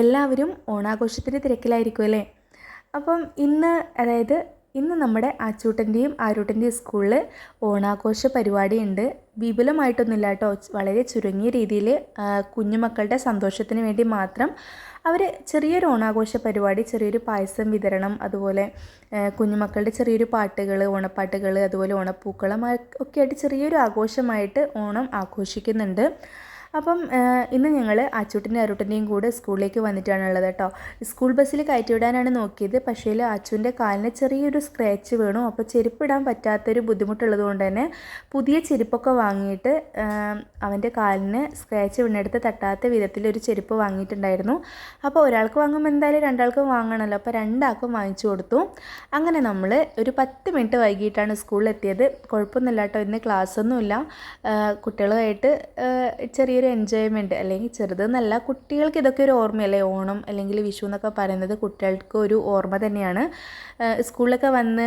എല്ലാവരും ഓണാഘോഷത്തിന്റെ തിരക്കിലായിരിക്കും അല്ലേ? അപ്പം ഇന്ന് അതായത് ഇന്ന് നമ്മുടെ ആച്ചൂട്ടന്റെയും ആരൂട്ടന്റെയും സ്കൂളിൽ ഓണാഘോഷ പരിപാടിയുണ്ട്. വിപുലമായിട്ടൊന്നുമില്ല കേട്ടോ. വളരെ ചുരുങ്ങിയ രീതിയിൽ കുഞ്ഞുമക്കളുടെ സന്തോഷത്തിന് വേണ്ടി മാത്രം അവർ ചെറിയൊരു ഓണാഘോഷ പരിപാടി ചെറിയൊരു പായസം വിതരണം അതുപോലെ കുഞ്ഞുമക്കളുടെ ചെറിയൊരു പാട്ടുകൾ ഓണപ്പാട്ടുകൾ അതുപോലെ ഓണപ്പൂക്കളം ഒക്കെ ആയിട്ട് ചെറിയൊരു ആഘോഷമായിട്ട് ഓണം ആഘോഷിക്കുന്നുണ്ട്. അപ്പം ഇന്ന് ഞങ്ങൾ അച്ചൂട്ടിന്റെ അരുട്ടന്റെയും കൂടെ സ്കൂളിലേക്ക് വന്നിട്ടാണുള്ളത് കേട്ടോ. സ്കൂൾ ബസ്സിൽ കയറ്റിവിടാനാണ് നോക്കിയത്. പക്ഷേ അച്ചുവിന്റെ കാലിന് ചെറിയൊരു സ്ക്രാച്ച് വീണു. അപ്പോൾ ചെരുപ്പിടാൻ പറ്റാത്തൊരു ബുദ്ധിമുട്ടുള്ളത് കൊണ്ട് തന്നെ പുതിയ ചെരുപ്പൊക്കെ വാങ്ങിയിട്ട് അവന്റെ കാലിന് സ്ക്രാച്ച് വീണെടുത്ത് തട്ടാത്ത വിധത്തിലൊരു ചെരുപ്പ് വാങ്ങിയിട്ടുണ്ടായിരുന്നു. അപ്പോൾ ഒരാൾക്ക് വാങ്ങുമ്പോൾ എന്തായാലും രണ്ടാൾക്കും വാങ്ങണമല്ലോ. അപ്പോൾ രണ്ടാൾക്കും വാങ്ങിച്ചു കൊടുത്തു. അങ്ങനെ നമ്മൾ ഒരു പത്ത് മിനിറ്റ് വൈകിട്ടാണ് സ്കൂളിൽ എത്തിയത് കേട്ടോ. ഇന്ന് ക്ലാസ്സൊന്നുമില്ല. കുട്ടികളുമായിട്ട് ആ, ചെറിയൊരു എൻജോയ്മെന്റ് അല്ലെങ്കിൽ ചെറുതെന്നല്ല കുട്ടികൾക്ക് ഇതൊക്കെ ഒരു ഓർമ്മയല്ലേ? ഓണം അല്ലെങ്കിൽ വിഷു എന്നൊക്കെ പറയുന്നത് കുട്ടികൾക്ക് ഒരു ഓർമ്മ തന്നെയാണ്. സ്കൂളിലൊക്കെ വന്ന്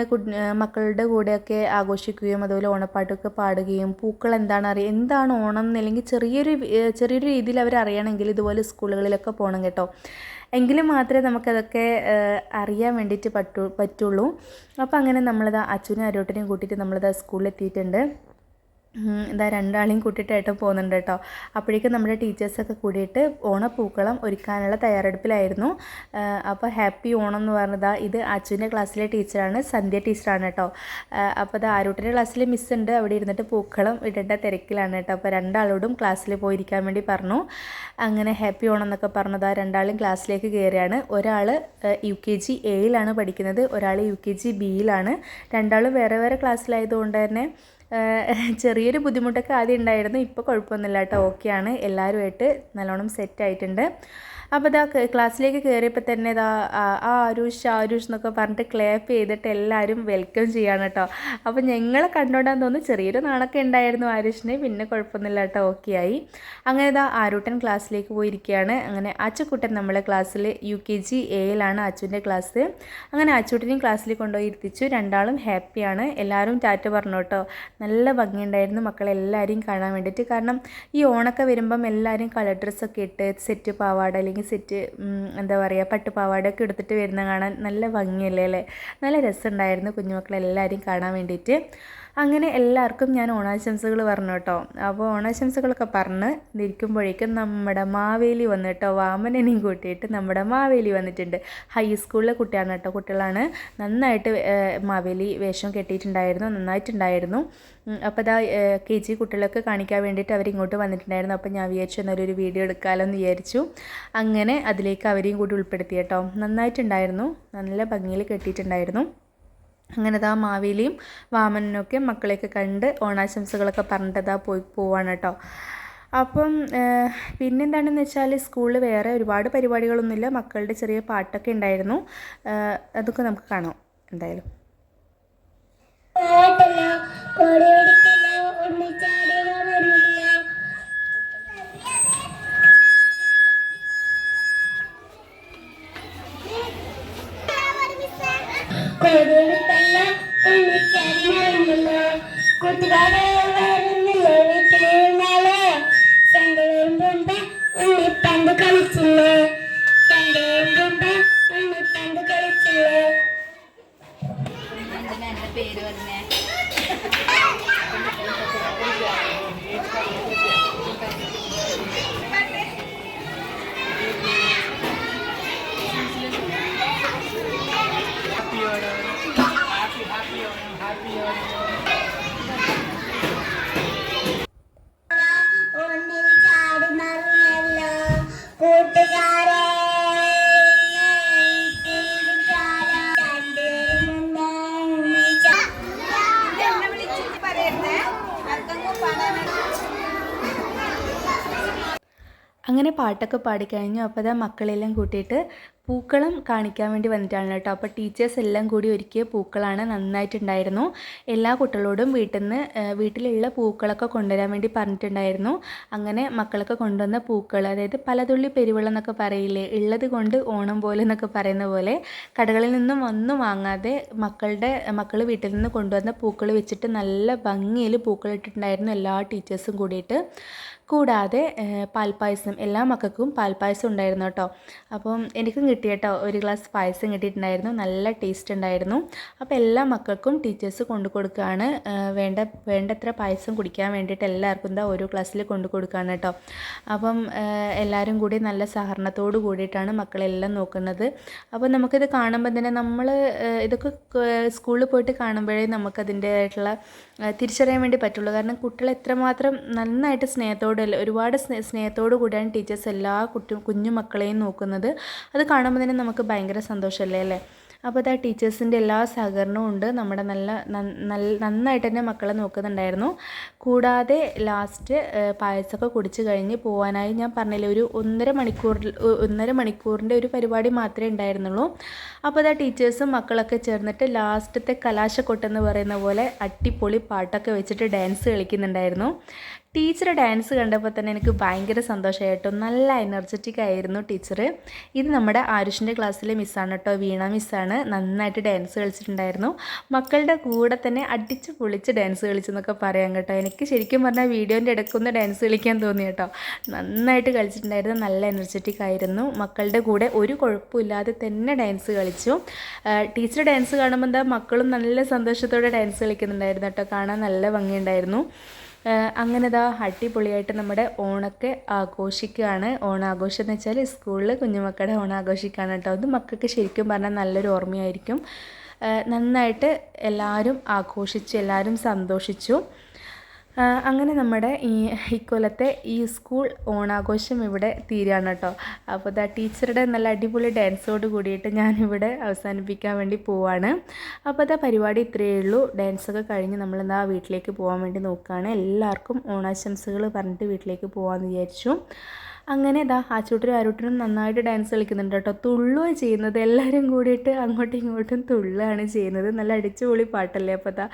മക്കളുടെ കൂടെയൊക്കെ ആഘോഷിക്കുകയും അതുപോലെ ഓണപ്പാട്ടൊക്കെ പാടുകയും പൂക്കൾ എന്താണ് അറിയുക എന്താണ് ഓണം എന്നല്ലെങ്കിൽ ചെറിയൊരു ചെറിയൊരു രീതിയിൽ അവർ അറിയണമെങ്കിൽ ഇതുപോലെ സ്കൂളുകളിലൊക്കെ പോകണം കേട്ടോ. എങ്കിലും മാത്രമേ നമുക്കതൊക്കെ അറിയാൻ വേണ്ടിയിട്ട് പറ്റൂ പറ്റുള്ളൂ. അപ്പോൾ അങ്ങനെ നമ്മളിതാ അച്ഛനും അരോട്ടനെയും കൂട്ടിയിട്ട് നമ്മളിതാ സ്കൂളിൽ ഇതാ രണ്ടാളെയും കൂട്ടിയിട്ടായിട്ട് പോകുന്നുണ്ട് കേട്ടോ. അപ്പോഴേക്കും നമ്മുടെ ടീച്ചേഴ്സൊക്കെ കൂടിയിട്ട് ഓണപ്പൂക്കളം ഒരുക്കാനുള്ള തയ്യാറെടുപ്പിലായിരുന്നു. അപ്പോൾ ഹാപ്പി ഓണം എന്ന് പറഞ്ഞതാ ഇത് അച്ചുവിന്റെ ക്ലാസ്സിലെ ടീച്ചറാണ് സന്ധ്യ ടീച്ചറാണ് കേട്ടോ. അപ്പോൾ അത് ആരൂട്ടിന്റെ ക്ലാസ്സിൽ മിസ് ഉണ്ട് അവിടെ ഇരുന്നിട്ട് പൂക്കളം ഇടേണ്ട തിരക്കിലാണ് കേട്ടോ. അപ്പോൾ രണ്ടാളോടും ക്ലാസ്സിൽ പോയിരിക്കാൻ വേണ്ടി പറഞ്ഞു. അങ്ങനെ ഹാപ്പി ഓണം എന്നൊക്കെ പറഞ്ഞതാ രണ്ടാളും ക്ലാസ്സിലേക്ക് കയറിയാണ്. ഒരാൾ യു കെ ജി എയിലാണ് പഠിക്കുന്നത് ഒരാൾ യു കെ ജി ബിയിലാണ് രണ്ടാളും വേറെ വേറെ ക്ലാസ്സിലായതുകൊണ്ട് തന്നെ ചെറിയൊരു ബുദ്ധിമുട്ടൊക്കെ ആദ്യം ഉണ്ടായിരുന്നു. ഇപ്പോൾ കുഴപ്പമൊന്നുമില്ല കേട്ടോ. ഓക്കെയാണ്. എല്ലാവരുമായിട്ട് നല്ലോണം സെറ്റ് ആയിട്ടുണ്ട്. അപ്പോൾ ഇതാ ക്ലാസ്സിലേക്ക് കയറിയപ്പോൾ തന്നെ ഇതാ ആ ആരുഷ് ആരുഷ് എന്നൊക്കെ പറഞ്ഞിട്ട് ക്ലാപ്പ് ചെയ്തിട്ട് എല്ലാവരും വെൽക്കം ചെയ്യാണ് കേട്ടോ അപ്പോൾ ഞങ്ങളെ കണ്ടോണ്ടാന്ന് തോന്നുന്നു ചെറിയൊരു നാണൊക്കെ ഉണ്ടായിരുന്നു ആരുഷിന് പിന്നെ കുഴപ്പമൊന്നുമില്ല കേട്ടോ ഓക്കെ ആയി. അങ്ങനെ ഇതാ ആരൂട്ടൻ ക്ലാസ്സിലേക്ക് പോയിരിക്കുകയാണ് അങ്ങനെ അച്ചുക്കുട്ടൻ നമ്മളെ ക്ലാസ്സിൽ യു കെ ജി എയിലാണ് അച്ചുവിന്റെ ക്ലാസ് അങ്ങനെ അച്ചുട്ടനെയും ക്ലാസ്സിൽ കൊണ്ടുപോയി ഇരുത്തിച്ചു. രണ്ടാളും ഹാപ്പിയാണ് എല്ലാവരും ടാറ്റ പറഞ്ഞു കേട്ടോ നല്ല ഭംഗിയുണ്ടായിരുന്നു മക്കളെ എല്ലാവരെയും കാണാൻ വേണ്ടിയിട്ട്. കാരണം ഈ ഓണൊക്കെ വരുമ്പം എല്ലാവരും കളർ ഡ്രസ്സൊക്കെ ഇട്ട് സെറ്റ് പാവാട അല്ലെങ്കിൽ സെറ്റ് എന്താ പറയുക പട്ട് പാവാടയൊക്കെ എടുത്തിട്ട് വരുന്ന കാണാൻ നല്ല ഭംഗിയല്ലേ അല്ലേ? നല്ല രസമുണ്ടായിരുന്നു കുഞ്ഞുമക്കളെല്ലാവരെയും കാണാൻ വേണ്ടിയിട്ട്. അങ്ങനെ എല്ലാവർക്കും ഞാൻ ഓണാശംസകൾ പറഞ്ഞു കേട്ടോ. അപ്പോൾ ഓണാശംസകളൊക്കെ പറഞ്ഞ് ഇരിക്കുമ്പോഴേക്കും നമ്മുടെ മാവേലി വന്നു കേട്ടോ വാമനെയും കൂട്ടിയിട്ട് നമ്മുടെ മാവേലി വന്നിട്ടുണ്ട്. ഹൈസ്കൂളിലെ കുട്ടിയാണ് കേട്ടോ കുട്ടികളാണ്. നന്നായിട്ട് മാവേലി വേഷം കെട്ടിയിട്ടുണ്ടായിരുന്നു നന്നായിട്ടുണ്ടായിരുന്നു. അപ്പോൾ ഇതാ കെ ജി കുട്ടികളൊക്കെ കാണിക്കാൻ വേണ്ടിയിട്ട് അവരിങ്ങോട്ട് വന്നിട്ടുണ്ടായിരുന്നു. അപ്പോൾ ഞാൻ വിചാരിച്ചു എന്നൊരു വീഡിയോ എടുക്കാമല്ലോ എന്ന് വിചാരിച്ചു. അങ്ങനെ അതിലേക്ക് അവരെയും കൂടി ഉൾപ്പെടുത്തി കേട്ടോ. നന്നായിട്ടുണ്ടായിരുന്നു നല്ല ഭംഗിയിൽ കെട്ടിയിട്ടുണ്ടായിരുന്നു. അങ്ങനെ ദാ മാവേലിയും വാമനനൊക്കെ മക്കളെയൊക്കെ കണ്ട് ഓണാശംസകളൊക്കെ പറഞ്ഞിട്ട് അതാ പോയി പോവാണ് കേട്ടോ. അപ്പം പിന്നെന്താണെന്ന് വെച്ചാൽ സ്കൂളിൽ വേറെ ഒരുപാട് പരിപാടികളൊന്നുമില്ല. മക്കളുടെ ചെറിയ പാട്ടൊക്കെ ഉണ്ടായിരുന്നു. അതൊക്കെ നമുക്ക് കാണാം എന്തായാലും. പാട്ടല്ല കൂട്ടുകാരെ വരുന്നില്ലേ വീട്ടിലിരുന്നാലേ സൺഡേ വരുമ്പോ ഉണ്ണിപ്പന്ത് കളിച്ചില്ലേ പാട്ടൊക്കെ പാടിക്കഴിഞ്ഞു അപ്പോൾ അതാ മക്കളെല്ലാം കൂട്ടിയിട്ട് പൂക്കളം കാണിക്കാൻ വേണ്ടി വന്നിട്ടാണ് കേട്ടോ. അപ്പോൾ ടീച്ചേഴ്സ് എല്ലാം കൂടി ഒരുക്കിയ പൂക്കളാണ് നന്നായിട്ടുണ്ടായിരുന്നു. എല്ലാ കുട്ടികളോടും വീട്ടിൽ നിന്ന് വീട്ടിലുള്ള പൂക്കളൊക്കെ കൊണ്ടുവരാൻ വേണ്ടി പറഞ്ഞിട്ടുണ്ടായിരുന്നു. അങ്ങനെ മക്കളൊക്കെ കൊണ്ടുവന്ന പൂക്കൾ അതായത് പലതുള്ളി പെരുവെള്ളം എന്നൊക്കെ പറയില്ലേ ഉള്ളത് കൊണ്ട് ഓണം പോലെ എന്നൊക്കെ പറയുന്ന പോലെ കടകളിൽ നിന്നും ഒന്നും വാങ്ങാതെ മക്കളുടെ മക്കൾ വീട്ടിൽ നിന്ന് കൊണ്ടുവന്ന പൂക്കൾ വെച്ചിട്ട് നല്ല ഭംഗിയിൽ പൂക്കൾ ഇട്ടിട്ടുണ്ടായിരുന്നു എല്ലാ ടീച്ചേഴ്സും കൂടിയിട്ട്. കൂടാതെ പാൽപ്പായസം എല്ലാ മക്കൾക്കും പാൽപ്പായസം ഉണ്ടായിരുന്നു കേട്ടോ. അപ്പം എനിക്കും കിട്ടി കേട്ടോ. ഒരു ഗ്ലാസ് പായസം കിട്ടിയിട്ടുണ്ടായിരുന്നു. നല്ല ടേസ്റ്റ് ഉണ്ടായിരുന്നു. അപ്പോൾ എല്ലാ മക്കൾക്കും ടീച്ചേഴ്സ് കൊണ്ടു കൊടുക്കുകയാണ്. വേണ്ട വേണ്ടത്ര പായസം കുടിക്കാൻ വേണ്ടിയിട്ട് എല്ലാവർക്കും എന്താ ഓരോ ക്ലാസ്സിൽ കൊണ്ടു കൊടുക്കുകയാണ് കേട്ടോ. അപ്പം എല്ലാവരും കൂടി നല്ല സഹകരണത്തോട് കൂടിയിട്ടാണ് മക്കളെല്ലാം നോക്കുന്നത്. അപ്പോൾ നമുക്കിത് കാണുമ്പോൾ തന്നെ നമ്മൾ ഇതൊക്കെ സ്കൂളിൽ പോയിട്ട് കാണുമ്പോഴേ നമുക്കതിന്റേതായിട്ടുള്ള തിരിച്ചറിയാൻ വേണ്ടി പറ്റുള്ളൂ. കാരണം കുട്ടികൾ എത്രമാത്രം നന്നായിട്ട് സ്നേഹത്തോടെ അല്ല- ഒരുപാട് സ്നേ സ്നേഹത്തോടു കൂടിയാണ് ടീച്ചേഴ്സ് എല്ലാ കുട്ടി കുഞ്ഞു മക്കളെയും നോക്കുന്നത്. അത് കാണുമ്പോൾ തന്നെ നമുക്ക് ഭയങ്കര സന്തോഷമല്ലേ അല്ലേ? അപ്പോൾ ആ ടീച്ചേഴ്സിന്റെ എല്ലാ സഹകരണവും ഉണ്ട്. നമ്മുടെ നല്ല നന്നായിട്ട് തന്നെ മക്കളെ നോക്കുന്നുണ്ടായിരുന്നു. കൂടാതെ ലാസ്റ്റ് പായസമൊക്കെ കുടിച്ച് കഴിഞ്ഞ് പോകാനായി ഞാൻ പറഞ്ഞില്ലേ ഒരു ഒന്നര മണിക്കൂറിൽ ഒന്നര മണിക്കൂറിന്റെ ഒരു പരിപാടി മാത്രമേ ഉണ്ടായിരുന്നുള്ളൂ. അപ്പോൾ ആ ടീച്ചേഴ്സും മക്കളൊക്കെ ചേർന്നിട്ട് ലാസ്റ്റത്തെ കലാശക്കൊട്ടെന്ന് പറയുന്ന പോലെ അടിപൊളി പാട്ടൊക്കെ വെച്ചിട്ട് ഡാൻസ് കളിക്കുന്നുണ്ടായിരുന്നു. ടീച്ചർ ഡാൻസ് കണ്ടപ്പോൾ തന്നെ എനിക്ക് ഭയങ്കര സന്തോഷമായിട്ടു നല്ല എനർജറ്റിക് ആയിരുന്നു ടീച്ചർ ഇത് നമ്മുടെ ആരുഷിന്റെ ക്ലാസ്സിലെ മിസ്സാണ് കേട്ടോ വീണ മിസ്സാണ് നന്നായിട്ട് ഡാൻസ് കളിച്ചിട്ടുണ്ടായിരുന്നു. മക്കളുടെ കൂടെ തന്നെ അടിച്ച് പൊളിച്ച് ഡാൻസ് കളിച്ചെന്നൊക്കെ പറയാം കേട്ടോ. എനിക്ക് ശരിക്കും പറഞ്ഞാൽ വീഡിയോന്റെ ഇടയ്ക്കൊന്ന് ഡാൻസ് കളിക്കാൻ തോന്നി കേട്ടോ. നന്നായിട്ട് കളിച്ചിട്ടുണ്ടായിരുന്നു നല്ല എനർജറ്റിക് ആയിരുന്നു. മക്കളുടെ കൂടെ ഒരു കുഴപ്പമില്ലാതെ തന്നെ ഡാൻസ് കളിച്ചു. ടീച്ചർ ഡാൻസ് കാണുമ്പോൾ എന്താ മക്കളും നല്ല സന്തോഷത്തോടെ ഡാൻസ് കളിക്കുന്നുണ്ടായിരുന്നു കേട്ടോ. കാണാൻ നല്ല ഭംഗിയുണ്ടായിരുന്നു. അങ്ങനെ ഇതാ അടിപൊളിയായിട്ട് നമ്മുടെ ഓണൊക്കെ ആഘോഷിക്കുകയാണ്. ഓണാഘോഷം എന്ന് വെച്ചാൽ സ്കൂളിൽ കുഞ്ഞുമക്കളുടെ ഓണാഘോഷിക്കുകയാണ് കേട്ടോ. അത് മക്കൾക്ക് ശരിക്കും പറഞ്ഞാൽ നല്ലൊരു ഓർമ്മയായിരിക്കും. നന്നായിട്ട് എല്ലാവരും ആഘോഷിച്ചു എല്ലാവരും സന്തോഷിച്ചു. അങ്ങനെ നമ്മുടെ ഈ ഇക്കൊല്ലത്തെ ഈ സ്കൂൾ ഓണാഘോഷം ഇവിടെ തീരുകയാണ് കേട്ടോ. അപ്പോൾ ദാ ടീച്ചറുടെ നല്ല അടിപൊളി ഡാൻസോട് കൂടിയിട്ട് ഞാനിവിടെ അവസാനിപ്പിക്കാൻ വേണ്ടി പോവാണ്. അപ്പോൾ അതാ പരിപാടി ഇത്രയേ ഉള്ളൂ. ഡാൻസൊക്കെ കഴിഞ്ഞ് നമ്മളെന്താ വീട്ടിലേക്ക് പോകാൻ വേണ്ടി നോക്കുകയാണ് എല്ലാവർക്കും ഓണാശംസകൾ പറഞ്ഞിട്ട് വീട്ടിലേക്ക് പോകാമെന്ന് വിചാരിച്ചു. അങ്ങനെ ഇതാ ആച്ചൂട്ടരും ആരൂട്ടരും നന്നായിട്ട് ഡാൻസ് കളിക്കുന്നുണ്ട് കേട്ടോ. തുള്ളുക ചെയ്യുന്നത്. എല്ലാവരും കൂടിയിട്ട് അങ്ങോട്ടും ഇങ്ങോട്ടും തുള്ളാണ് ചെയ്യുന്നത്. നല്ല അടിച്ചുപൊളി പാട്ടല്ലേ? അപ്പോൾ അതാ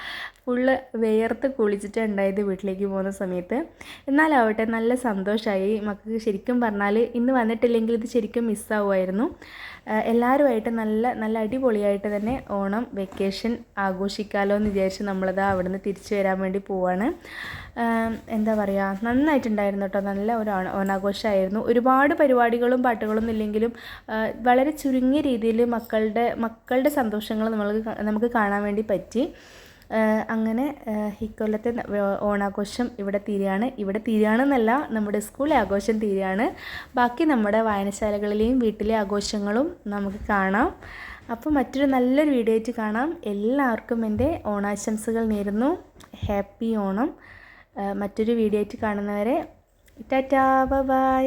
ഫുള്ള് വേർത്ത് കുളിച്ചിട്ട് ഉണ്ടായത് വീട്ടിലേക്ക് പോകുന്ന സമയത്ത്. എന്നാലാവട്ടെ നല്ല സന്തോഷമായി മക്കൾക്ക് ശരിക്കും പറഞ്ഞാൽ ഇന്ന് വന്നിട്ടില്ലെങ്കിൽ ഇത് ശരിക്കും മിസ്സാവുമായിരുന്നു എല്ലാവരുമായിട്ട് നല്ല നല്ല അടിപൊളിയായിട്ട് തന്നെ ഓണം വെക്കേഷൻ ആഘോഷിക്കാമല്ലോ എന്ന് വിചാരിച്ച് നമ്മളത് അവിടുന്ന് തിരിച്ചു വരാൻ വേണ്ടി പോവാണ്. എന്താ പറയുക നന്നായിട്ടുണ്ടായിരുന്നു കേട്ടോ. നല്ല ഒരു ഓണ ഓണാഘോഷമായിരുന്നു ഒരുപാട് പരിപാടികളും പാട്ടുകളൊന്നും ഇല്ലെങ്കിലും വളരെ ചുരുങ്ങിയ രീതിയിൽ മക്കളുടെ മക്കളുടെ സന്തോഷങ്ങൾ നമ്മൾക്ക് നമുക്ക് കാണാൻ വേണ്ടി പറ്റി. അങ്ങനെ ഇക്കൊല്ലത്തെ ഓണാഘോഷം ഇവിടെ തീരുകയാണ്. ഇവിടെ തീരുകയാണെന്നല്ല നമ്മുടെ സ്കൂളിലെ ആഘോഷം തീരുകയാണ്. ബാക്കി നമ്മുടെ വായനശാലകളിലെയും വീട്ടിലെ ആഘോഷങ്ങളും നമുക്ക് കാണാം. അപ്പോൾ മറ്റൊരു നല്ലൊരു വീഡിയോ ആയിട്ട് കാണാം. എല്ലാവർക്കും എന്റെ ഓണാശംസകൾ നേരുന്നു. ഹാപ്പി ഓണം. മറ്റൊരു വീഡിയോ ആയിട്ട് കാണുന്നവരെ ടാറ്റാ ബൈ